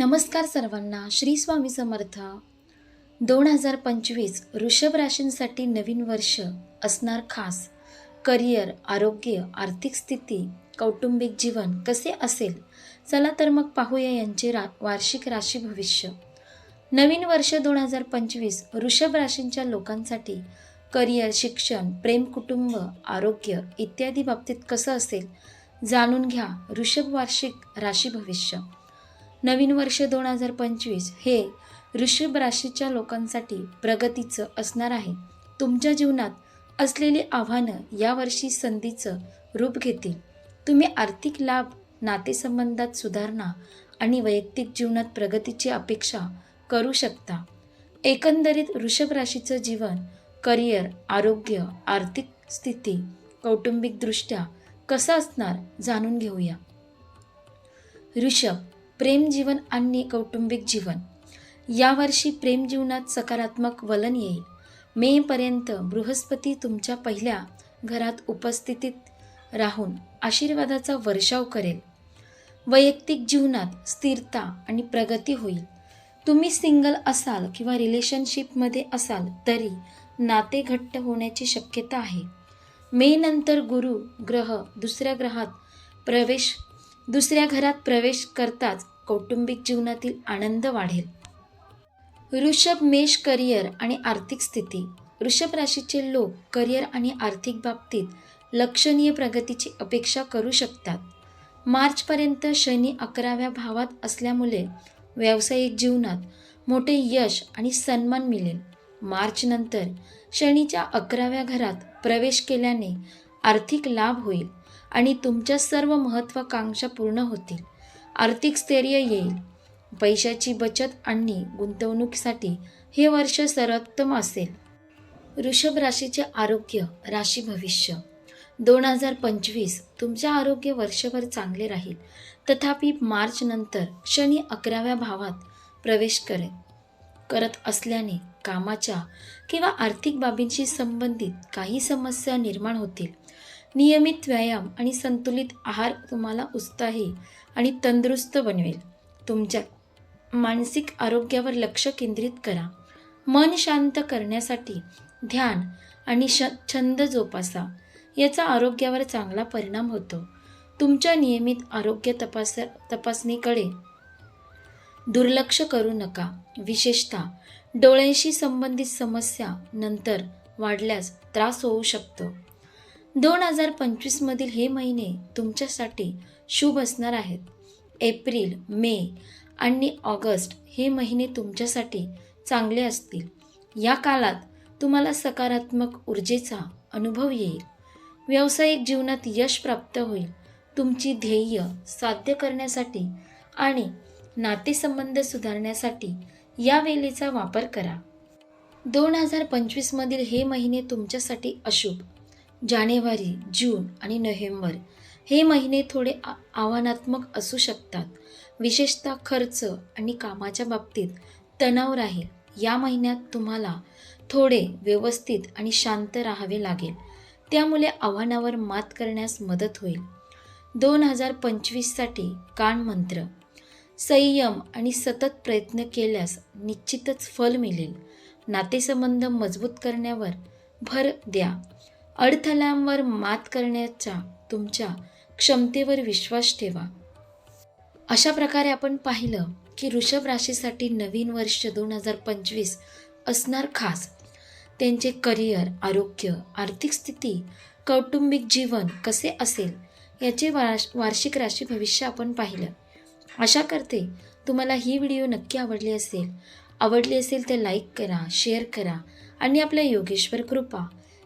नमस्कार सर्वांना श्री स्वामी समर्थ. दोन हजार पंचवीस वृषभ राशींसाठी नवीन वर्ष असणार खास. करिअर आरोग्य आर्थिक स्थिती कौटुंबिक जीवन कसे असेल? चला तर मग पाहूया यांचे रा वार्षिक राशी भविष्य. नवीन वर्ष दोन हजार पंचवीस वृषभ राशींच्या लोकांसाठी करिअर शिक्षण प्रेम कुटुंब आरोग्य इत्यादी बाबतीत कसं असेल? जाणून घ्या वृषभ वार्षिक राशी भविष्य. नवीन वर्ष दोन हजार पंचवीस हे ऋषभ राशीच्या लोकांसाठी प्रगतीचं असणार आहे. तुमच्या जीवनात असलेली आव्हानं यावर्षी संधीचं रूप घेतील. तुम्ही आर्थिक लाभ नातेसंबंधात सुधारणा आणि वैयक्तिक जीवनात प्रगतीची अपेक्षा करू शकता. एकंदरीत वृषभ राशीचं जीवन करिअर आरोग्य आर्थिक स्थिती कौटुंबिकदृष्ट्या कसं असणार जाणून घेऊया. ऋषभ प्रेम जीवन आणि कौटुंबिक जीवन. यावर्षी प्रेम जीवनात सकारात्मक वलन येईल. मेपर्यंत बृहस्पती तुमच्या पहिल्या घरात उपस्थितीत राहून आशीर्वादाचा वर्षाव करेल. वैयक्तिक जीवनात स्थिरता आणि प्रगती होईल. तुम्ही सिंगल असाल किंवा रिलेशनशिपमध्ये असाल तरी नाते घट्ट होण्याची शक्यता आहे. मे नंतर गुरु ग्रह दुसऱ्या ग्रहात प्रवेश दुसऱ्या घरात प्रवेश करताच कौटुंबिक जीवनातील आनंद वाढेल. ऋषभ मेष करिअर आणि आर्थिक स्थिती. वृषभ राशीचे लोक करिअर आणि आर्थिक बाबतीत लक्षणीय प्रगतीची अपेक्षा करू शकतात. मार्चपर्यंत शनी अकराव्या भावात असल्यामुळे व्यावसायिक जीवनात मोठे यश आणि सन्मान मिळेल. मार्च नंतर शनीच्या अकराव्या घरात प्रवेश केल्याने आर्थिक लाभ होईल आणि तुमच्या सर्व महत्त्वाकांक्षा पूर्ण होतील. आर्थिक स्थैर्य येईल. पैशाची बचत आणि गुंतवणुकीसाठी हे वर्ष सर्वोत्तम असेल. वृषभ राशीचे आरोग्य राशी भविष्य. दोन हजार पंचवीस तुमचे आरोग्य वर्षभर चांगले राहील. तथापि मार्च नंतर शनी अकराव्या भावात प्रवेश करेल. करत असल्याने कामाच्या किंवा आर्थिक बाबींशी संबंधित काही समस्या निर्माण होतील. नियमित व्यायाम आणि संतुलित आहार तुम्हाला उत्साही आणि तंदुरुस्त बनवेल. तुमच्या मानसिक आरोग्यावर लक्ष केंद्रित करा. मन शांत करण्यासाठी ध्यान आणि श छंद जोपासा. याचा आरोग्यावर चांगला परिणाम होतो. तुमच्या नियमित आरोग्य तपास तपासणीकडे दुर्लक्ष करू नका. विशेषतः डोळ्यांशी संबंधित समस्या नंतर वाढल्यास त्रास होऊ शकतो. दोन हजार पंचवीसमधील हे महिने तुमच्यासाठी शुभ असणार आहेत. एप्रिल मे आणि ऑगस्ट हे महिने तुमच्यासाठी चांगले असतील. या काळात तुम्हाला सकारात्मक ऊर्जेचा अनुभव येईल. व्यावसायिक जीवनात यश प्राप्त होईल. तुमची ध्येय साध्य करण्यासाठी आणि नातेसंबंध सुधारण्यासाठी या वेळेचा वापर करा. दोन हजार पंचवीसमधील हे महिने तुमच्यासाठी अशुभ. जानेवारी जून आणि नोव्हेंबर हे महिने थोडे आ आव्हानात्मक असू शकतात. विशेषतः खर्च आणि कामाच्या बाबतीत तणाव राहील. या महिन्यात तुम्हाला थोडे व्यवस्थित आणि शांत राहावे लागेल. त्यामुळे आव्हानावर मात करण्यास मदत होईल. दोन हजार पंचवीससाठी कान मंत्र. संयम आणि सतत प्रयत्न केल्यास निश्चितच फल मिळेल. नातेसंबंध मजबूत करण्यावर भर द्या. अडथळ्यांवर मात करण्याच्या तुमच्या क्षमतेवर विश्वास ठेवा. अशा प्रकारे आपण पाहिलं की ऋषभ राशीसाठी नवीन वर्ष दोन हजार पंचवीस असणार खास. त्यांचे करिअर आरोग्य आर्थिक स्थिती कौटुंबिक जीवन कसे असेल याचे वार्ष वार्षिक राशी भविष्य आपण पाहिलं. आशा करते तुम्हाला ही व्हिडिओ नक्की आवडली असेल. आवडली असेल तर लाईक करा शेअर करा आणि आपल्या योगेश्वर कृपा